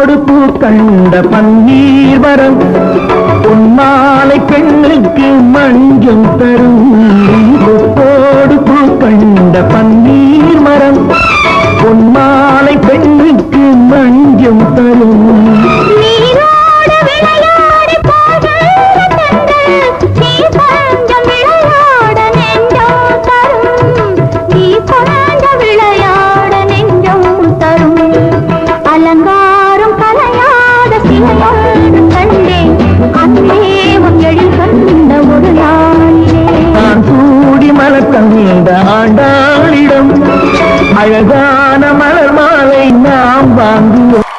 கண்ட பன்னீர் வரம் பொன்மாலை பெண்ணுக்கு மஞ்சம் தரும். கொப்போடு பூ கண்ட பன்னீர் மரம் பொன்மாலை பெண்ணுக்கு மஞ்சம் தரும். அலங்கா விளையாடி கலையாத சிலையொன்று கண்டேன் அன்பே உன் எழில் கண்ட ஒரு நாளிலே. நான் கூடி மலர் ஆண்டாளிடம் அழகான மலர் மாலை நாம் வாங்குவோம்.